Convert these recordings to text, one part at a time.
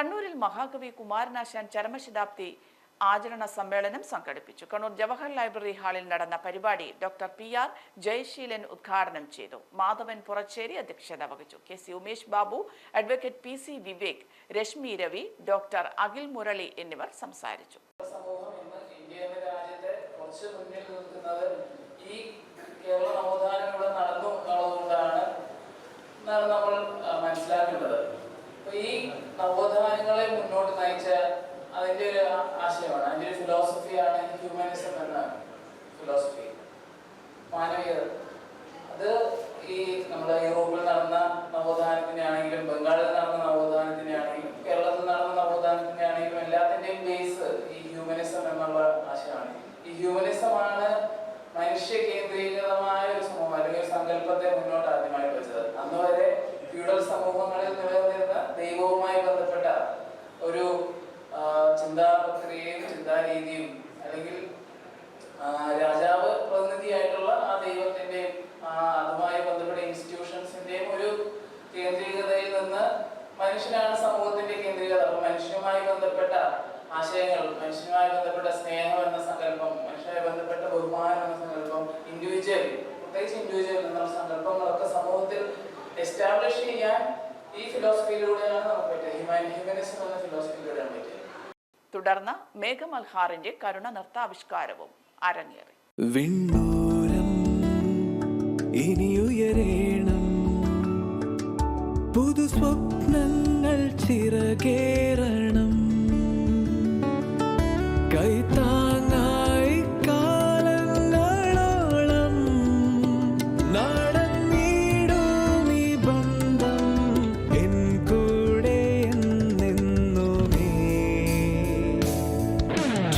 കണ്ണൂരിൽ മഹാകവി കുമാരനാശാൻ ചരമശതാബ്ദി ആചരണ സമ്മേളനം സംഘടിപ്പിച്ചു. കണ്ണൂർ ജവഹർ ലൈബ്രറി ഹാളിൽ നടന്ന പരിപാടി ഡോക്ടർ പി ആർ ജയശീലൻ ഉദ്ഘാടനം ചെയ്തു. മാധവൻ പുറച്ചേരി അധ്യക്ഷത വഹിച്ചു. K C Umesh Babu advocate P C Vivek Reshmi Ravi doctor Akhil Murali എന്നിവർ സംസാരിച്ചു. സമൂഹം ഇന്ന് ഇന്ത്യ എന്ന രാജ്യത്തെ കുറച്ച് മുന്നിൽ നിൽക്കുന്നത് ഈ കേരള നവോത്ഥാനങ്ങൾ നടന്നു എന്നുള്ളതുകൊണ്ടാണ് എന്നാണ് നമ്മൾ ആ, മനസ്സിലാക്കേണ്ടത് അപ്പൊ ഈ നവോത്ഥാനങ്ങളെ മുന്നോട്ട് നയിച്ച അതിന്റെ ഒരു ആശയമാണ്. അതിന്റെ ഒരു ഫിലോസഫിയാണ് ഹ്യൂമനിസം എന്ന ഫിലോസഫി മാനവീയത. അത് ഈ നമ്മുടെ യൂറോപ്പിൽ നടന്ന നവോത്ഥാനത്തിന്റെ ആണെങ്കിലും ബംഗാളിൽ നടന്ന നവോത്ഥാനത്തിന്റെ ആണെങ്കിലും കേരളത്തിൽ നടന്ന നവോത്ഥാനത്തിന്റെ ആണെങ്കിലും എല്ലാത്തിന്റെയും ബേസ് ഈ ഹ്യൂമനിസം എന്നുള്ള ആശയമാണ്. ഈ ഹ്യൂമനിസമാണ് മനുഷ്യ കേന്ദ്രീകൃതമായ ഒരു സമൂഹം അല്ലെങ്കിൽ സങ്കല്പത്തെ മുന്നോട്ട് ആദ്യമായി വെച്ചത്. അന്ന് വരെ ഫ്യൂഡൽ സമൂഹങ്ങളിൽ നിലനിന്നിരുന്ന ദൈവവുമായി ബന്ധപ്പെട്ട ഒരു ആ, ചിന്താ പ്രക്രിയയും ചിന്താരീതിയും അല്ലെങ്കിൽ രാജാവ് പ്രതിനിധിയായിട്ടുള്ള ആ ദൈവത്തിന്റെയും അതുമായി ബന്ധപ്പെട്ട ഇൻസ്റ്റിറ്റ്യൂഷൻസിന്റെയും ഒരു കേന്ദ്രീകതയിൽ നിന്ന് മനുഷ്യനാണ് സമൂഹത്തിന്റെ കേന്ദ്രീകത. അപ്പൊ മനുഷ്യനുമായി ബന്ധപ്പെട്ട ആശയങ്ങൾ മനുഷ്യനുമായി ബന്ധപ്പെട്ട സ്നേഹം എന്ന സങ്കല്പം മനുഷ്യനുമായി ബന്ധപ്പെട്ട ബഹുമാനം എന്ന സങ്കല്പം ഇൻഡിവിജ്വൽ പ്രത്യേകിച്ച് ഇൻഡിവിജ്വൽ എന്നുള്ള സങ്കല്പങ്ങളൊക്കെ സമൂഹത്തിൽ എസ്റ്റാബ്ലിഷ് ചെയ്യാൻ ഈ ഫിലോസഫിയിലൂടെയാണ് നമുക്ക് പറ്റിയത് ഹ്യൂമനിസം എന്ന ഫിലോസഫിയിലൂടെയാണ് പറ്റിയത് തുടർന്ന് മേഘമൽഹാറിന്റെ കരുണ നൃത്താവിഷ്കാരവും അരങ്ങേറി. വിണ്ണൂരം ഇനിയുയരേണം. ചിറകേറണം. കൈത്താങ്ങായി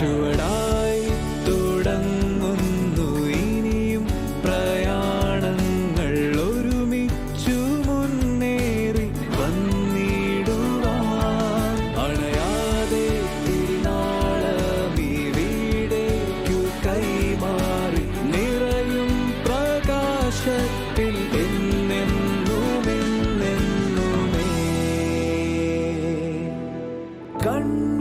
ചുവടായി തുടങ്ങുന്നു. ഇനിയും പ്രയാണങ്ങൾ ഒരുമിച്ചു മുന്നേറി വന്നിടുവാൻ. അണയാതെ തിരുനാളമീ വീടേക്കു കൈമാറി നിറയും പ്രകാശത്തിൽ എന്നെന്നുമെന്നെന്നുമേ. കണ്ണു